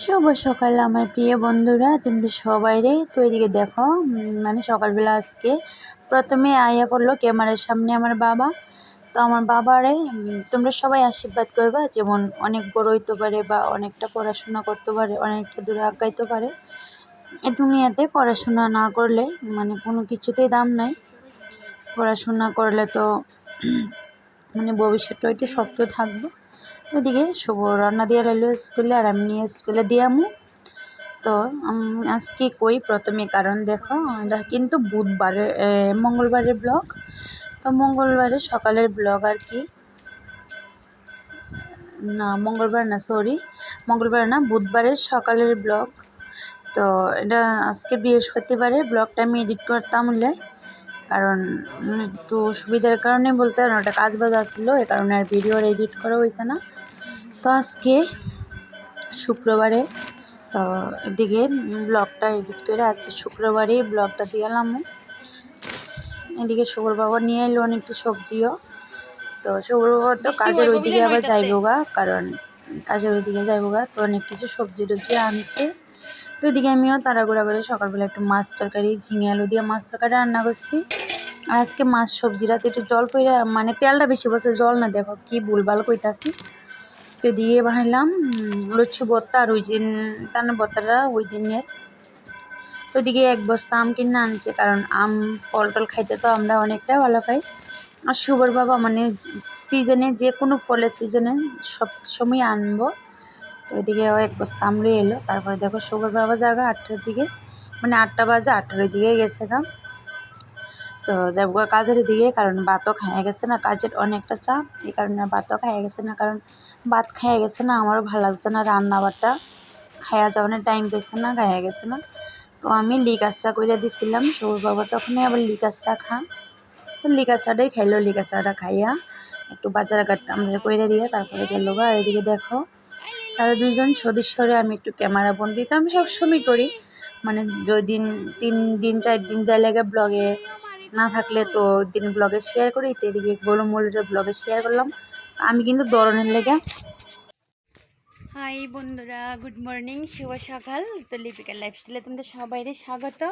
শুভ সকাল আমার প্রিয় বন্ধুরা তুমি সবাই রে। তো এদিকে দেখো মানে সকালবেলা আজকে প্রথমে আয়া পড়ল ক্যামেরার সামনে আমার বাবা। তো আমার বাবারে তোমরা সবাই আশীর্বাদ করবা, যেমন অনেক বড় হইতে পারে বা অনেকটা পড়াশোনা করতে পারে, অনেকটা দূরে আগাইতে পারে। এ দুনিয়াতে পড়াশোনা না করলে মানে কোনো কিছুতেই দাম নাই। পড়াশোনা করলে তো মানে ভবিষ্যৎটা একটু শক্ত থাকব। ওইদিকে শুভ রান্না দিয়ে লাইলো স্কুলে আর আমি নিয়ে স্কুলে দিয়ে আমু। তো আজকে কই প্রথমে কারণ দেখো, এটা কিন্তু বুধবারের মঙ্গলবারের ব্লগ। তো মঙ্গলবারে সকালের ব্লগ আর কি। না, মঙ্গলবার না, সরি, মঙ্গলবার না, বুধবারের সকালের ব্লগ। তো এটা আজকে বৃহস্পতিবারে ব্লগটা আমি এডিট করতাম হলে কারণ একটু অসুবিধার কারণে বলতে ওটা কাজ বাজ আসছিল এই কারণে আর ভিডিও এডিট করা হয়েছে না। তো আজকে শুক্রবারে তো এদিকে ব্লগটা এডিট করে আজকে শুক্রবারে ব্লগটা দিয়ে এলাম এদিকে শুভর বাবা নিয়ে এলো অনেকটা সবজিও। তো শুভর বাবা তো কাজের ওইদিকে আবার যাইবো গা কারণ কাজের ওইদিকে যাইবো গা তো অনেক কিছু সবজি টবজি আনছে। তো এদিকে আমিও তাড়াগুড়া করে সকালবেলা একটু মাছ তরকারি ঝিঙে আলু দিয়ে মাছ তরকারি রান্না করছি। আজকে মাছ সবজিটাতে একটু জল পইরা মানে তেলটা বেশি বসে জল না দেখো কি ভুলভাল কইতাছি। তো দিয়ে বানাইলাম লুচি ভর্তা আর ওই দিন তার ভর্তাটা ওই দিনের। তো এদিকে এক বস্তা আম কিনে আনছে, কারণ আম ফল টল খাইতে তো আমরা অনেকটা ভালো পাই। আর শুভর বাবা মানে সিজনে যে কোনো ফলের সিজনে সব সময় আনব। তো ওইদিকে এক বস্তা আম লয়ে এলো, তারপরে দেখো শুভর বাবা জায়গা আটটার দিকে মানে আটটা বাজে, আটটার দিকে গেছে গা। তো যাব কাজের দিকে, কারণ ভাতও খাইয়া গেছে না, কাজের অনেকটা চাপ, এই কারণে ভাতও খাইয়া গেছে না, কারণ ভাত খাইয়া গেছে না, আমারও ভালো লাগছে না রান্না বাটা খাইয়া যাওয়ানোর টাইম পেয়েছে না খাইয়া গেছে না। তো আমি লিকার চা করে দিছিলাম, সৌর বাবা তখনই আবার লিকার চা খা। তো লিকার চাটাই খাইলো, লিকার চাটা খাইয়া একটু বাজার ঘাট আমরা করে দিয়ে তারপরে গেল গা, আর এদিকে দেখো, তারা দুজন সদস্যরে আমি একটু ক্যামেরা বন্দি তো আমি সবসময় করি। মানে যদি তিন দিন, চার দিন যাই লাগে ব্লগে না থাকলে তো দিন ব্লগে শেয়ার করি, তো এদিকে গোলম মলিরের ব্লগে শেয়ার করলাম। আমি কিন্তু দরনের লেগে। হাই বন্ধুরা গুড মর্নিং শুভ সকাল। তো লিপিকার লাইফস্টাইলে তোমরা সবাইরে স্বাগত।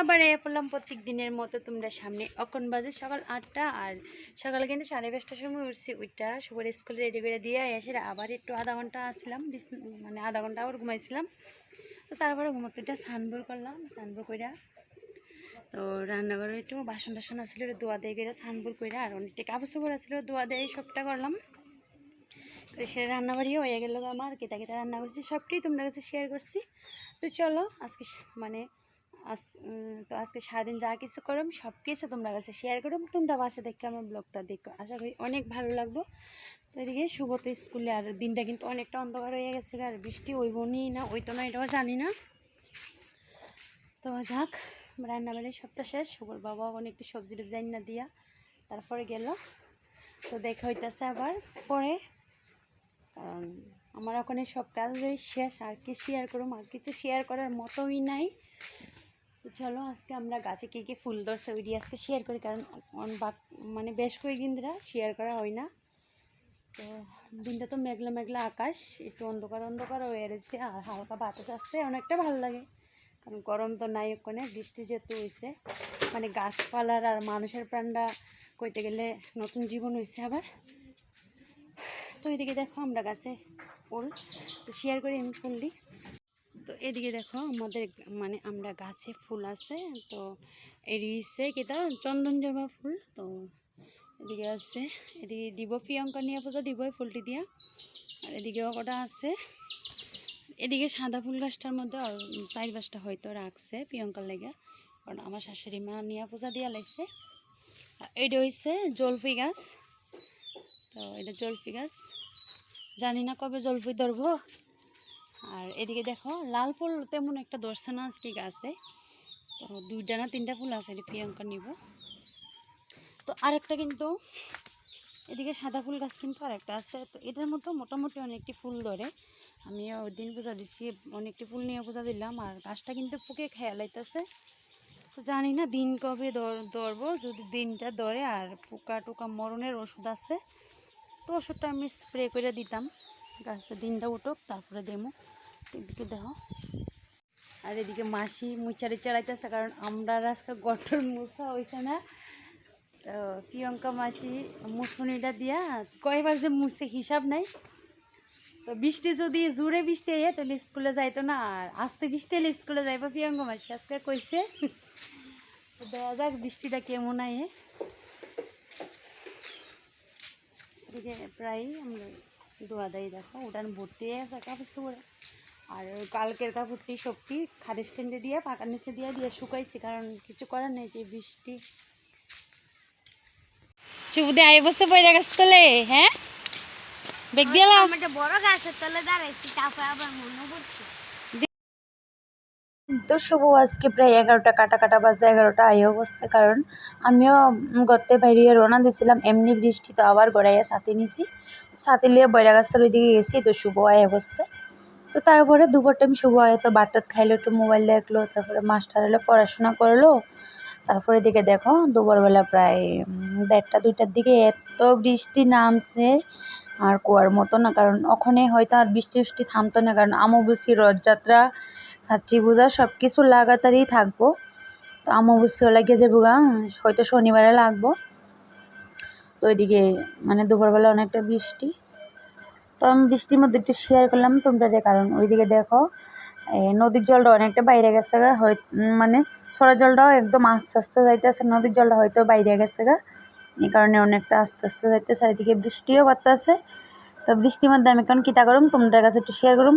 আবার এ পড়লাম প্রত্যেক দিনের মতো তোমরা সামনে অখন বাজে সকাল আটটা, আর সকালে কিন্তু সাড়ে পাঁচটার সময় উঠছি ওইটা সবার স্কুলে রেডি করে দিয়ে এসে আবার একটু আধা ঘণ্টা আসলাম মানে আধা ঘণ্টা আবার ঘুমাইছিলাম। তো তারপরে ঘুমাতে সানবোর করলাম সানবোর কইরা তো রান্নাঘরে একটু বাসন টাসন আসলে দোয়া দিয়ে করে সানবোর কইরা আর অনেকটা কাপড় চোপড় আসলে দোয়া দিয়ে সবটা করলাম। তো সে রান্নাবাড়িও হয়ে গেল আমার কেতা কেতা রান্না করছি, সবটাই তোমাদের কাছে শেয়ার করছি। তো চলো, আজকে মানে আজ তো আজকে সারাদিন যা কিছু করম সব কিছু তোমরা কাছে শেয়ার করম তোমরা বাসা দেখে আমার ব্লগটা দেখো। আশা করি অনেক ভালো লাগবো। তো এদিকে শুভ তো স্কুলে, আর দিনটা কিন্তু অনেকটা অন্ধকার হয়ে গেছে আর বৃষ্টি ওই বনি না ওই তো না, এটাও জানি না। তো যাক রান্নাবাড়ি সবটা শেষ। শুভর বাবা অনেকটা সবজি ডিজাইন না দিয়া তারপরে গেল। তো দেখা হইতেছে আবার পরে। আমার ওখানে সব কাজই শেষ, আর কি শেয়ার করুম, আর কিছু শেয়ার করার মতোই নাই। তো চলো আজকে আমরা গাছে কী কী ফুল ধরছে ওইটি আজকে শেয়ার করি, কারণ মানে বেশ কয়েকদিন ধরে শেয়ার করা হয় না। তো দিনটা তো মেঘলা মেঘলা আকাশ, একটু অন্ধকার অন্ধকার হয়ে রয়েছে, আর হালকা বাতাস আসছে, অনেকটা ভালো লাগে। কারণ গরম তো নাই ওখানে, বৃষ্টি যেহেতু হয়েছে মানে গাছপালার আর মানুষের প্রাণটা কইতে গেলে নতুন জীবন হয়েছে আবার। তো এদিকে দেখো আমরা গাছে ফুল, তো শেয়ার করি আমি ফুল দিই তো এদিকে দেখো আমাদের মানে আমরা গাছে ফুল আছে, তো এড়িয়েছে কেটা চন্দন জবা ফুল, তো এদিকে আছে, এদিকে দিব প্রিয়ঙ্কা নিয়ে পূজা, দিবই ফুলটি দিয়া। আর এদিকেও কটা আছে। এদিকে সাদা ফুল গাছটার মধ্যে আর গাছটা হয়তো রাখছে প্রিয়ঙ্কার লেগে। কারণ আমার শাশুড়ি মা নিয়ে পূজা দিয়া লাগছে এটা হচ্ছে জলফি গাছ। তো এটা জলফি গাছ। জানি না কবে জলফি ধরবো। আর এদিকে দেখো, লাল ফুল তেমন একটা ধরছে না আজকে গাছে। তো দুইটা না তিনটা ফুল আছে এটা প্রিয়ঙ্কা নিব। তো আরেকটা কিন্তু, এদিকে সাদা ফুল গাছ কিন্তু আরেকটা আছে। তো এটার মতো মোটামুটি অনেকটি ফুল ধরে। আমি দিন পূজা দিচ্ছি অনেকটি ফুল নিয়ে পূজা দিলাম, আর গাছটা কিন্তু পোকে খেয়ালাইতেছে তো জানি না দিন কবে ধর- ধরবো, যদি দিনটা ধরে আর পোকা টোকা মরণের ওষুধ আছে, তো ওষুধটা আমি স্প্রে করে দিতাম। গাছের দিনটা উঠুক, তারপরে দেবো। এদিকে দেখো। আর এদিকে মাসি মুচারি চড়াইতেছে কারণ আমরা আজকে গঠন মুছা হয়েছে না। তো প্রিয়ঙ্কা মাসি মুসুনিটা দিয়া কয়বার যে মুছে হিসাব নাই। তো বৃষ্টি যদি জোরে বৃষ্টি এ তাহলে স্কুলে যাইতো না। আর আস্তে বৃষ্টি এলে স্কুলে যাইবো প্রিয়ঙ্কা মাসি? আজকে কইছে। দেখা যাক বৃষ্টিটা কেমন আয়ে এদিকে প্রায় আমরা ধোয়া দেয় দেখো, উঠান ভর্তি আছে কাপড় চোপড়ে। আর কালকের কাপড়টি সবটি খাদের স্ট্যান্ডে দিয়ে, পাকার নিচে দিয়ে দিয়ে শুকাইছি, কারণ কিছু করার নেই যে বৃষ্টি। শুভদে আয় বসে বইরা গাছ তোলে হ্যাঁ? বেগ একটা বড় গাছের তলে দাঁড়াইছি তারপর আবার মনে পড়ছে। তো শুভ আজকে প্রায় এগারোটা কাটা কাটা বাজে এগারোটা আইও বসছে কারণ আমিও গত্তে বাইরে রওনা দিয়েছিলাম এমনি বৃষ্টি তো আবার গড়াইয়া সাথে নিছি। সাথে লিয়ে বৈরা গাছের ওইদিকে গেছি তো শুভ আয় বসছে তো তারপরে দুপুর টাইম শুভ আয়ে তো বাটাত খাইলো একটু মোবাইল দেখল তারপরে মাস্টার এলো পড়াশোনা করল। তারপরে দিকে দেখো দুপুরবেলা প্রায় দেড়টা দুইটার দিকে এত বৃষ্টি নামছে আর কুয়ার মতো না, কারণ ওখানে হয়তো আর বৃষ্টি বৃষ্টি থামতো না, কারণ আমবুসি রথযাত্রা কাচ্চি পূজা সব কিছু লাগাতারই থাকব। তো অমাবস্যা লাগিয়ে যাব গা, হয়তো শনিবারে লাগবো। তো ওইদিকে মানে দুপুরবেলা অনেকটা বৃষ্টি। তো আমি বৃষ্টির মধ্যে একটু শেয়ার করলাম তোমরা কারণ ওইদিকে দেখো নদীর জলটা অনেকটা বাইরে গেছে গা হয় মানে সরা জলটাও একদম আস্তে আস্তে যাইতেছে, নদীর জলটা হয়তো বাইরে গেছে গা। এই কারণে অনেকটা আস্তে আস্তে যাইতেছে, চারিদিকে বৃষ্টিও বাড়তেছে। তো বৃষ্টির মধ্যে আমি এখন কিতা করুম, তোমাদের কাছে একটু শেয়ার করুম।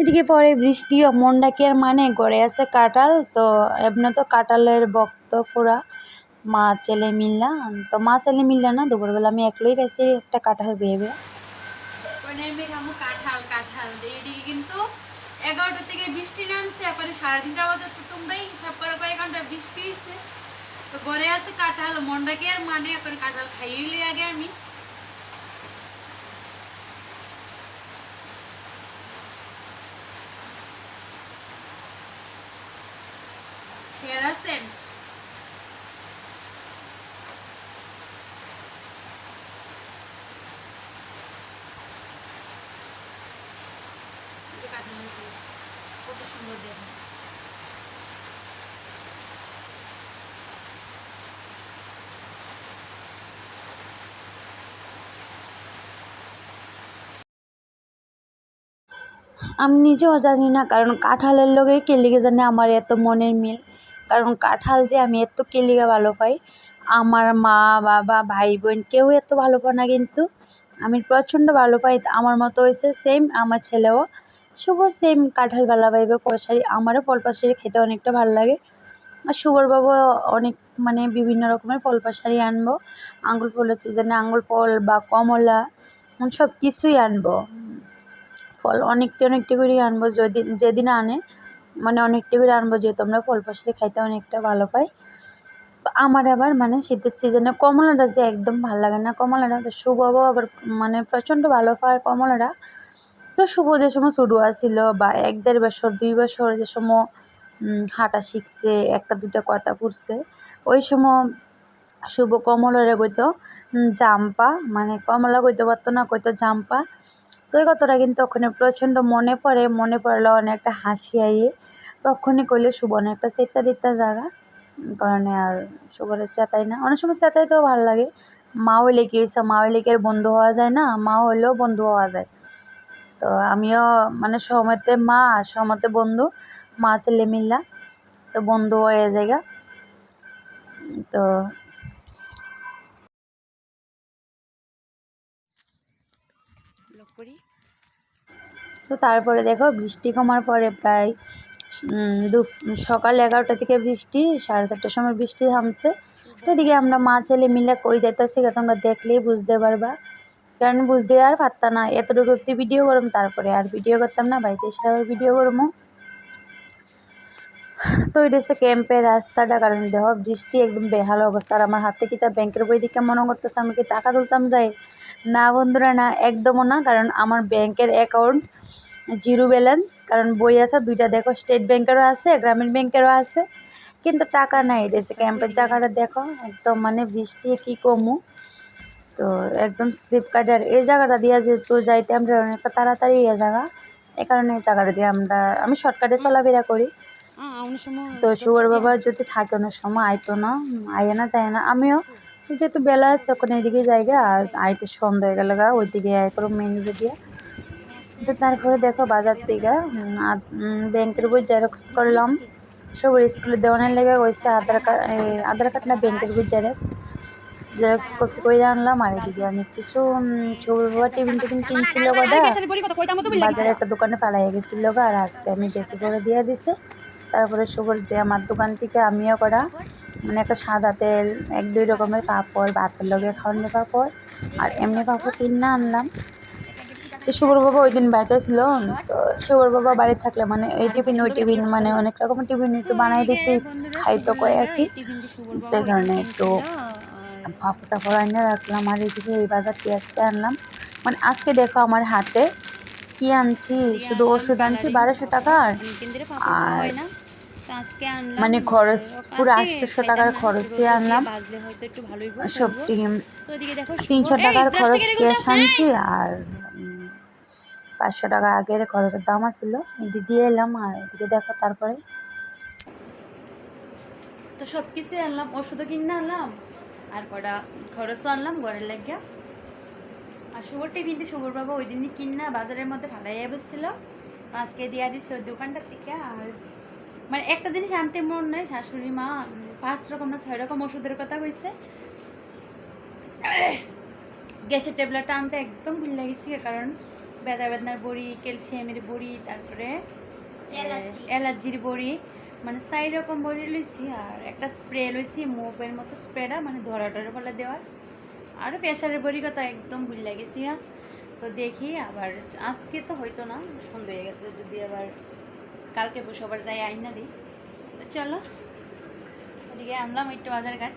এদিকে পরে বৃষ্টি মনটা কি আর মানে গড়ে আছে কাঁঠাল, তো এমনি তো কাঁঠালের বক্ত ফোড়া মা ছেলে মিললা তো মা ছেলে মিললা না, দুপুরবেলা আমি একলোই গেছি একটা কাঁঠাল ভেবে মানে আমি খাব কাঁঠাল কাঁঠাল এইদিকে কিন্তু এগারোটা থেকে বৃষ্টি নামছে, এরপরে সাড়ে তিনটা বাজার তো তোমরাই হিসাব করো কয়েক ঘণ্টা বৃষ্টি হয়েছে তো ঘরে আছে কাঁঠাল মনটাকে আর মানে এখন কাঁঠাল খাইয়ে আগে আমি। সেরা সেন্ট কত সুন্দর দেখো আমি নিজেও জানি না, কারণ কাঁঠালের লগে কেলিগে জানে আমার এত মনের মিল। কারণ কাঁঠাল যে আমি এত কেলিগে ভালো পাই আমার মা, বাবা ভাই বোন কেউ এত ভালো পায় না কিন্তু। আমি প্রচণ্ড ভালো পাই আমার মতো হয়েছে সেম আমার ছেলেও। শুভ সেম কাঁঠাল ভালো পাইবে পয়সারি আমারও ফল পাশারি খেতে অনেকটা ভালো লাগে। আর শুভর বাবু অনেক মানে বিভিন্ন রকমের ফল পাশারি আনব। আঙ্গুর ফলের সিজনে আঙ্গুর ফল বা কমলা সব কিছুই আনব। ফল, অনেকটা অনেকটা করে আনব যেদিন যেদিন আনে মানে অনেকটা করে আনব যেহেতু আমরা ফল পাশারি খাইতে অনেকটা ভালো পাই। তো আমার আবার মানে শীতের সিজনে কমলাটা যে একদম ভালো লাগে না, কমলাটা তো শুভও আবার মানে প্রচণ্ড ভালো পায় কমলাটা। তো শুভ যে সময় শুরু আসছিল বা এক দেড় বছর, দুই বছর যে সময় হাঁটা শিখছে, একটা দুটা কথা পড়ছে, ওই সময় শুভ কমলারে কইতো জাম্পা মানে কমলা কইতে পারতো না, কইতো জাম্পা তো এই কথাটা কিন্তু ওখানে প্রচণ্ড মনে পড়ে, মনে পড়লে অনেকটা হাসি আইয়ে। তখনই কইলে শুভ অনেকটা চেতা টেতা জায়গা কারণে আর শুভরে চেতাই না। অনেক সময় চেতাইতেও ভালো লাগে। মা হইলে কি হয়েছে মা হইলে কি আর বন্ধু হওয়া যায় না? মা হইলেও বন্ধু হওয়া যায়। তো আমিও মানে সময়তে মা সময়তে বন্ধু, মা ছেলে মিল্লা। তো বন্ধু হয়ে জায়গা তো করি। তো তারপরে দেখো বৃষ্টি কমার পরে প্রায় দু, সকাল এগারোটা থেকে বৃষ্টি, সাড়ে চারটার সময় বৃষ্টি থামছে। তো এদিকে আমরা মা ছেলে মিলে কই যাইতেছি তোমরা দেখলেই বুঝতে পারবা। কারণ বুঝতে আর পারতাম না, এতটুকু অব্দি ভিডিও করম, তারপরে আর ভিডিও করতাম না, বাড়িতে এসে আবার ভিডিও করব তো এটা হচ্ছে ক্যাম্পের রাস্তাটা, কারণ দেহ বৃষ্টি একদম বেহাল অবস্থা, আর আমার হাতে কিতা ব্যাংকের বই দিকে মনে করতেছে আমি কি টাকা তুলতাম যাই। না বন্ধুরা না একদমও না কারণ আমার ব্যাংকের অ্যাকাউন্ট জিরো ব্যালেন্স কারণ বই আছে দুইটা দেখো স্টেট ব্যাংকেরও আছে গ্রামীণ ব্যাংকেরও আছে কিন্তু টাকা নাই হচ্ছে ক্যাম্পের জায়গাটা দেখো একদম মানে বৃষ্টি কি কমু তো একদম স্লিপ কাটার এই জায়গাটা দিয়ে যেহেতু যাইতে আমরা অনেক তাড়াতাড়ি এই জায়গা এ কারণে এই জায়গাটা দিয়ে আমরা আমি শর্টকাটে চলাফেরা করি। তো শুয়ার বাবা যদি থাকে অনেক সময় আইতো না আইয়ে না যায় না আমিও যেহেতু বেলা আছে ওখানে এদিকে জায়গা আর আইতে সন্ধ্যা হয়ে গেল গা ওইদিকে আয় করো মেন দিয়ে তো তারপরে দেখো বাজার থেকে ব্যাংকের বই জেরক্স করলাম সবার স্কুলে দেওয়ানের লেগে হয়েছে আধার কার্ড আধার কার্ড না ব্যাংকের বই জেরক্স জেরক্স কপি করে আনলাম আর এদিকে আমি কিছু ছবি বাবা টিফিন টিফিন কিনছিল বাজারে একটা দোকানে পালাইয়া গেছিল আর আজকে আমি বেশি করে দিয়ে দিছে তারপরে যে আমার দোকান থেকে আমিও করা। মানে একটা সাদা তেল, এক দুই রকমের পাঁপড়, ভাতের লগে খাওয়ানোর পাঁপড়, আর এমনি পাঁপড় কিনে আনলাম। তো শুভর বাবা ওই দিন বাড়িতে ছিল। তো শুভর বাবা বাড়ি থাকলে মানে এই টিফিন, ওই টিফিন মানে অনেক রকমের টিফিন একটু বানাই দিতে খাইতো কয় আর কি। তো এই কারণে একটু ফাফটা ফড়াইনে রাখলাম। আর এদিকে এই বাজার পেঁয়াজকে আনলাম। মানে আজকে দেখো আমার হাতে কি আনছি? শুধু ওষুধ আনছি, বারোশো টাকার। আর মানে খরচ পুরো আটশোশো টাকার খরচই আনলাম। সব তিনশো টাকার খরচ ক্যাশ আনছি আর পাঁচশো টাকা আগের খরচের দাম আছিল। দিয়ে এলাম আর এদিকে দেখো তারপরে। তো সব কিছু আনলাম ওষুধও কিনে আনলাম আর কটা খরচও আনলাম ঘরের লাগিয়া। আর শুভর টিফিনতে শুভর বাবা ওই দিনই কিনা বাজারের মধ্যে ফালাইয়া বসছিল। আজকে দিয়া দিছে ওই দোকানটার থেকে আর মানে একটা জিনিস আনতে মন নেই শাশুড়ি মা পাঁচ রকম না ছয় রকম ওষুধের কথা কইছে। গ্যাসের ট্যাবলেটটা আনতে একদম ভুল লাগেছি কারণ বেদা বেদনার বড়ি ক্যালসিয়ামের বড়ি তারপরে অ্যালার্জির বড়ি মানে চাই রকম বড়ি লইছি আর একটা স্প্রে লইছি মোপের মতো স্প্রেটা মানে ধরা টরা ফলে দেওয়ার আর প্রেশারের বড়ি কথা একদম ভুল লাগেছি তো দেখি আবার আজকে তো হয়তো না সন্ধ্যা হয়ে গেছে যদি আবার কালকে সবার যাই যাই আইনা দিই চলো এদিকে আনলাম একটু বাজার ঘাট।